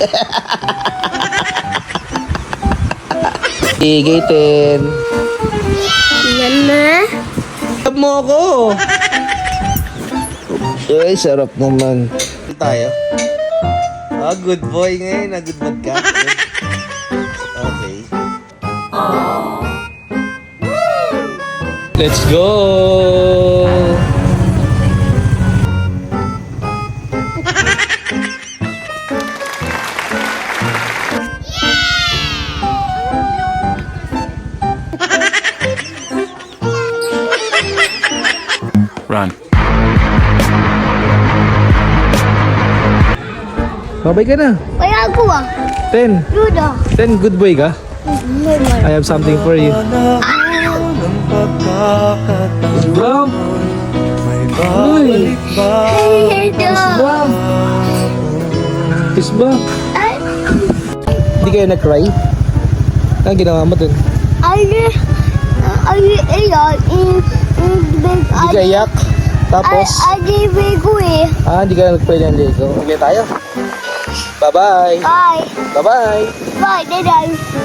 Igay, ten. Yan na. Tap mo ako. Ay, sarap naman. Tayo. Ah, good boy ngayon. Ah, good boy ka. Okay. Let's go! Run. Babay ka na. Kaya ako ah. Ten. Duda. Ten, good boy ka? I have something for you. Wow! Uy! Ito. Kiss ba? Ay, Hindi kayo nag-cry? Ano ginawa mo dun? ay, ay, Hindi ka iyak? Tapos, Ay, ay, ko eh. ah, hindi ka nag-pray ng Lego. Okay tayo. Bye-bye! Bye. Bye-bye! Bye, Daday.